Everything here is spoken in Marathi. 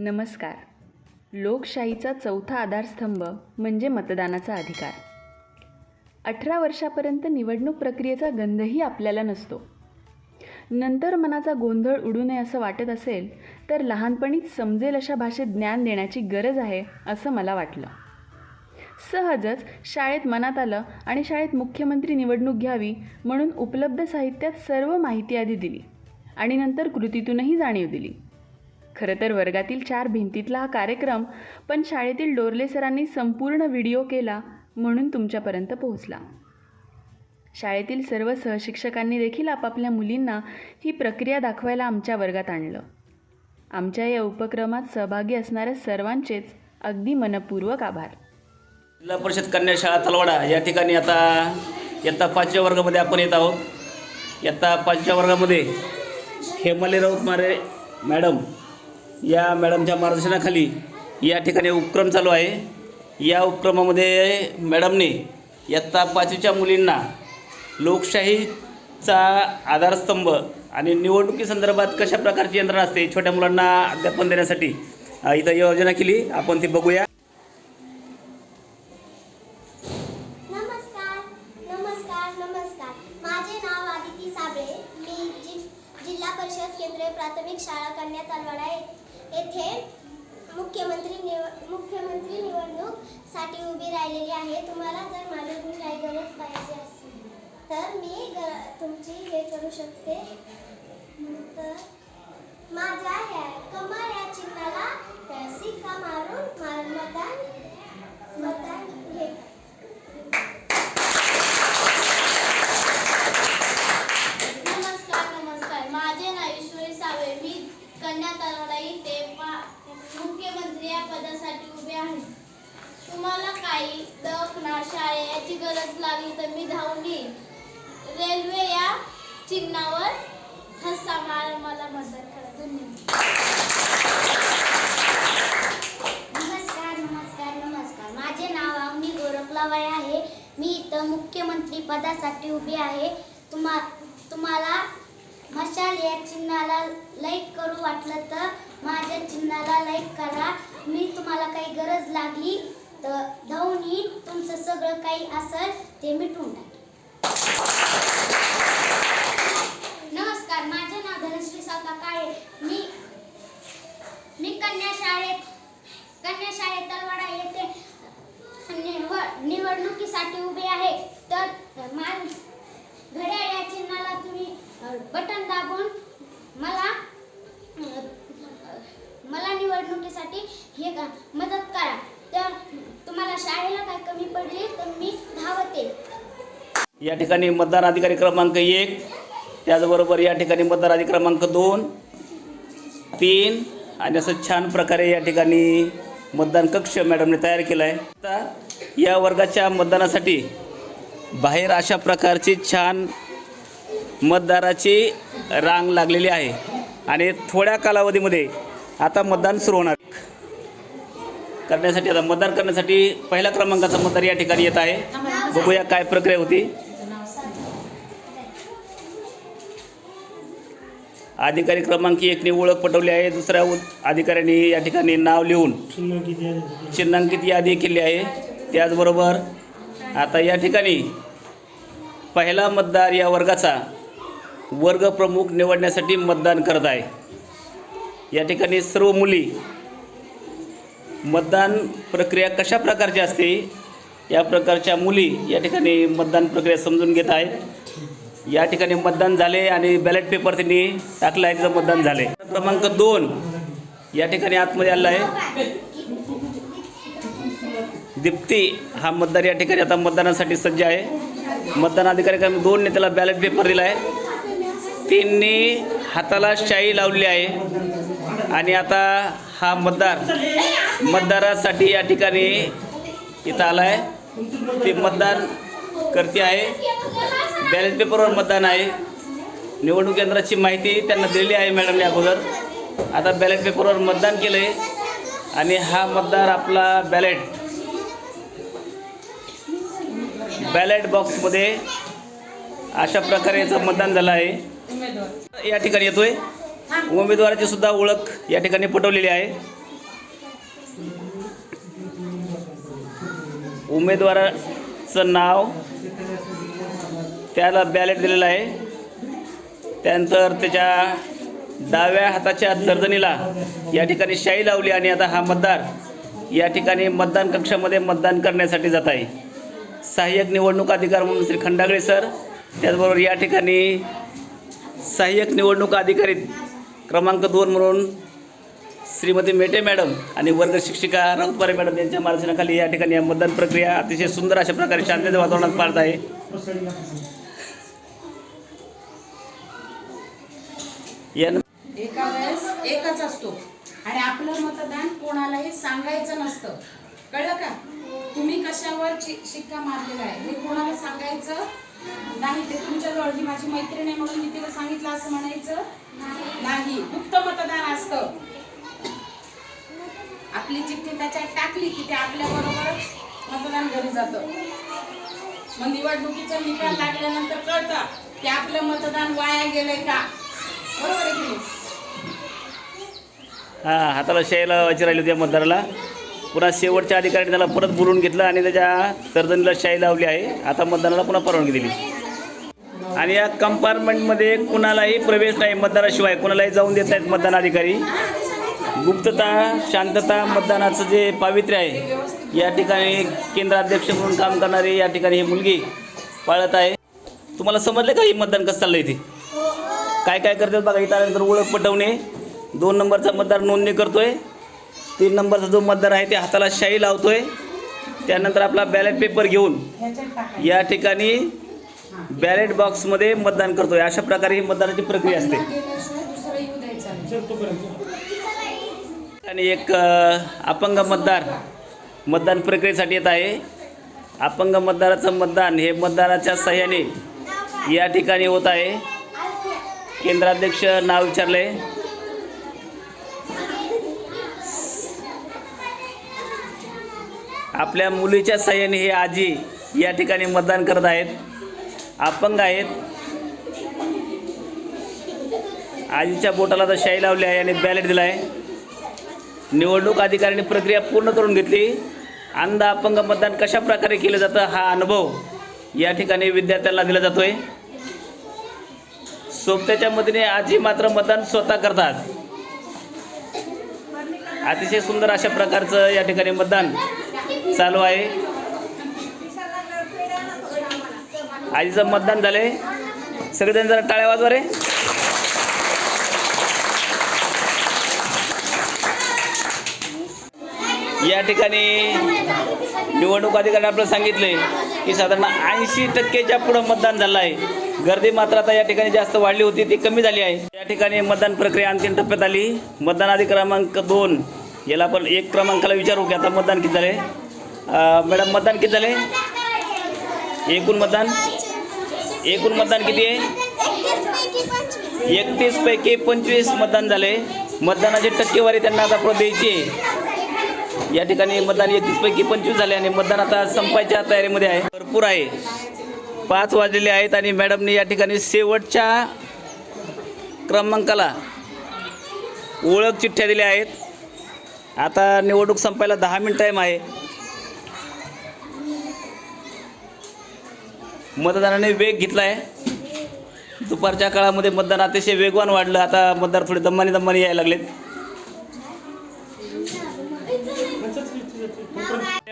नमस्कार. लोकशाहीचा चौथा आधारस्तंभ म्हणजे मतदानाचा अधिकार. अठरा वर्षापर्यंत निवडणूक प्रक्रियेचा गंधही आपल्याला नसतो. नंतर मनाचा गोंधळ उडू नये असं वाटत असेल तर लहानपणीच समजेल अशा भाषेत ज्ञान देण्याची गरज आहे असं मला वाटलं. सहजच शाळेत मनात आलं आणि शाळेत मुख्यमंत्री निवडणूक घ्यावी म्हणून उपलब्ध साहित्यात सर्व माहिती आधी दिली आणि नंतर कृतीतूनही जाणीव दिली. खरं तर वर्गातील चार भिंतीतला हा कार्यक्रम पण शाळेतील डोरले सरांनी संपूर्ण व्हिडिओ केला म्हणून तुमच्यापर्यंत पोहोचला. शाळेतील सर्व सहशिक्षकांनी देखील आपापल्या मुलींना ही प्रक्रिया दाखवायला आमच्या वर्गात आणलं. आमच्या या उपक्रमात सहभागी असणाऱ्या सर्वांचेच अगदी मनपूर्वक आभार. जिल्हा परिषद कन्या शाळा तलवाडा या ठिकाणी आता इयत्ता पाचव्या वर्गामध्ये आपण येत आहोत. इयत्ता पाचव्या वर्गामध्ये हेमाली राऊत मारे मॅडम या मॅडमच्या मार्गदर्शनाखाली या ठिकाणी उपक्रम चालू आहे. या उपक्रमामध्ये मॅडमने इयत्ता पाचवीच्या मुलींना लोकशाहीचा आधारस्तंभ आणि निवडणुकीसंदर्भात कशा प्रकारची यंत्रणा असते छोट्या मुलांना अध्यापन देण्यासाठी इथं योजना केली. आपण ती बघूया. जिल्हा परिषद केंद्रीय प्राथमिक शाळा कन्या तलवाडा येथे मुख्यमंत्री निव मुख्यमंत्री निवडणूकसाठी उभी राहिलेली आहे. तुम्हाला जर माझ्याकडून काही गरज पाहिजे असेल तर मी ग तुमची हे करू शकते. तर माझ्या ह्या कमळ या चिन्हाला अ, शिक्का मारून मा- मतदान मतदान हे नमस्कार नमस्कार माझे नाव ईश्वरी सावे मी कन्या तलवाडा इथे पा- मुख्यमंत्री या पदासाठी उभे आहे तुम्हाला काही दवाखाना शाळे याची गरज लागली तर मी धावून येईन. रेल्वे या चिन्हावर हस्सा मार मला मदत करा. धन्यवाद. नमस्कार नमस्कार नमस्कार. माझे नाव अवनी गोरखलावाळे आहे. मी इथं मुख्यमंत्री पदासाठी उभी आहे. तुम्हा तुम्हाला मशाल या चिन्हाला लाईक करू वाटलं तर माझ्या चिन्हाला लाईक करा. मी तुम्हाला काही गरज लागली तर धावून येईन तुमचं सगळं काही असेल ते मिटून टाकेन. नमस्कार माझे नाव धनश्री सावता काळे. मी मी कन्या शाळेत कन्या शाळेत तलवाडा येथे निवडणुकीसाठी उभे आहे. तर मा घड्याळ्या चिन्हाला तुम्ही बटन दाबून मला मला निवडणुकीसाठी हे का मदत करा. तर तुम्हाला शाळेला काय कमी पडली तर मी धावते. या ठिकाणी मतदार अधिकारी क्रमांक एक त्याचबरोबर या ठिकाणी मतदार अधिकारी क्रमांक दोन तीन आणि असं छान प्रकारे या ठिकाणी मतदान कक्ष मॅडमने तयार केला आहे आता या वर्गाच्या मतदानासाठी बाहेर अशा प्रकारची छान मतदाराची रांग लागलेली आहे. आणि थोड्या कालावधीमध्ये आता मतदान सुरू होणार. करण्यासाठी आता मतदान करण्यासाठी पहिल्या क्रमांकाचा मतदार या ठिकाणी येत आहे. बघूया काय प्रक्रिया होती. अधिकारी क्रमांक एकने ओळख पटवली आहे. दुसऱ्या अधिकाऱ्यांनी या ठिकाणी नाव लिहून चिन्हांकित यादी केली आहे. त्याचबरोबर आता या ठिकाणी पहिला मतदार या वर्गाचा वर्ग प्रमुख निवडण्यासाठी मतदान करत आहे. या ठिकाणी सर्व मुली मतदान प्रक्रिया कशा प्रकारची असते या प्रकारच्या मुली या ठिकाणी मतदान प्रक्रिया समजून घेत आहेत. या ठिकाणी मतदान झाले आणि बॅलेट पेपर त्यांनी टाकला आहे तिचं मतदान झाले. क्रमांक दोन या ठिकाणी आतमध्ये आला आहे. दीप्ती हा मतदार या ठिकाणी आता मतदानासाठी सज्ज आहे. मतदान अधिकारी क्रमांक दोनने त्याला बॅलेट पेपर दिला आहे तीनने हाताला शाई लावली आहे. आणि आता हा मतदार मतदारासाठी या ठिकाणी इथं आला आहे ते मतदान करते आहे. बॅलेट पेपरवर मतदान आहे. निवडणूक केंद्राची माहिती त्यांना दिलेली आहे मॅडमने अगोदर. आता बॅलेट पेपरवर मतदान केलं आहे आणि हा मतदार आपला बॅलेट बॅलेट बॉक्समध्ये अशा प्रकारे याचं मतदान झालं आहे. या ठिकाणी येतोय. उमेदवाराची सुद्धा ओळख या ठिकाणी पटवलेली आहे. उमेदवाराचं नाव त्याला बॅलेट दिलेलं आहे. त्यानंतर त्याच्या डाव्या हाताच्या तर्जनीला या ठिकाणी शाई लावली आणि आता हा मतदार या ठिकाणी मतदान कक्षामध्ये मतदान करण्यासाठी जात आहे. सहाय्यक निवडणूक अधिकार म्हणून श्री खंडागळे सर त्याचबरोबर या ठिकाणी सहाय्यक निवडणूक अधिकारी क्रमांक दोन म्हणून श्रीमती मेटे मॅडम आणि वर्ग शिक्षिका राऊतवारे मॅडम यांच्या मार्गदर्शनाखाली या ठिकाणी या मतदान प्रक्रिया अतिशय सुंदर अशा प्रकारे शांततेच्या वातावरणात पाळत आहे. या एका वेळेस एकच असतो. आणि आपलं मतदान कोणालाही सांगायचं नसतं. कळलं का? तुम्ही कशावर शिक्का मारलेला आहे? हे कोणाला सांगायचं नाही? ते तुमच्याजवळ. ही माझी मैत्रीण आहे म्हणून मी तिला सांगितलं असं म्हणायचं. असतं. आपली चिठ्ठी त्याच्यात टाकली की ते आपल्या बरोबरच मतदान घरी जातं. मग निवडणुकीचा निकाल लागल्यानंतर कळतं की आपलं मतदान वाया गेलंय का? बरोबर आहे की हा हाताला शाई लावायची राहिली होती या मतदाराला. पुन्हा शेवटच्या अधिकाऱ्याने त्याला परत बोलून घेतलं आणि त्याच्या तर्जनीला शाई लावली आहे. आता मतदानाला पुन्हा परवानगी दिली. आणि या कंपार्टमेंटमध्ये कुणालाही प्रवेश नाही मतदानाशिवाय कुणालाही जाऊन देत नाहीत मतदान अधिकारी. गुप्तता शांतता मतदानाचं जे पावित्र्य आहे या ठिकाणी केंद्राध्यक्ष म्हणून काम करणारी या ठिकाणी ही मुलगी पाळत आहे. तुम्हाला समजलं का ही मतदान कसं चाललं इथे काय काय करतात बघा इथं आल्यानंतर ओळख पटवणे. दोन नंबरचा मतदार नोंदणी करतोय. तीन नंबरचा जो मतदार आहे ते हाताला शाई लावतोय. त्यानंतर आपला बॅलेट पेपर घेऊन या ठिकाणी बॅलेट बॉक्समध्ये मतदान करतोय. अशा प्रकारे ही मतदानाची प्रक्रिया असते. आणि एक अपंग मतदार मतदान प्रक्रियेसाठी येत आहे. अपंग मतदाराचं मतदान हे मतदानाच्या सहाय्याने या ठिकाणी होत आहे. केंद्राध्यक्ष नाव विचारले आपल्या मुलीच्या सहाय्याने हे आजी या ठिकाणी मतदान करत आहेत. अपंग आहेत. आजीच्या बोटाला तर शाई लावली आहे आणि बॅलेट दिला आहे निवडणूक अधिकाऱ्यांनी प्रक्रिया पूर्ण करून घेतली. अंध अपंग मतदान कशा प्रकारे केलं जातं हा अनुभव या ठिकाणी विद्यार्थ्यांना दिला जातोय. सोबत्याच्या मदतीने आजी मात्र मतदान स्वतः करतात. अतिशय सुंदर अशा प्रकारचं या ठिकाणी मतदान चालू आहे. आजीचं मतदान झालंय. सगळेजण जरा टाळ्या वाजवा रे. या ठिकाणी निवडणूक अधिकारी आपल्याला सांगितले की साधारण ऐंशी टक्केच्या पुढं मतदान झालं आहे गर्दी मात्र आता या ठिकाणी जास्त वाढली होती ती कमी झाली आहे. या ठिकाणी मतदान प्रक्रिया अंतिम टप्प्यात आली. मतदान आधी क्रमांक दोन याला आपण एक क्रमांकाला विचारू की आता मतदान किती झाले मॅडम मतदान किती झाले एकूण मतदान एकूण मतदान किती आहे? एकतीस पैकी पंचवीस मतदान झाले. मतदानाची टक्केवारी त्यांना आता पुढे द्यायची आहे. या ठिकाणी मतदान एकतीस पैकी पंचवीस झाले आणि मतदान आता संपायच्या तयारीमध्ये आहे. भरपूर आहे. पाच वाजलेले आहेत आणि मॅडमने या ठिकाणी शेवटच्या क्रमांकाला ओळख चिठ्ठ्या दिल्या आहेत. आता निवडणूक संपायला दहा मिनिट टाईम आहे. मतदानाने वेग घेतला आहे दुपारच्या काळामध्ये मतदान अतिशय वेगवान वाढलं. आता मतदार थोडे दमाने दमाने यायला लागलेत.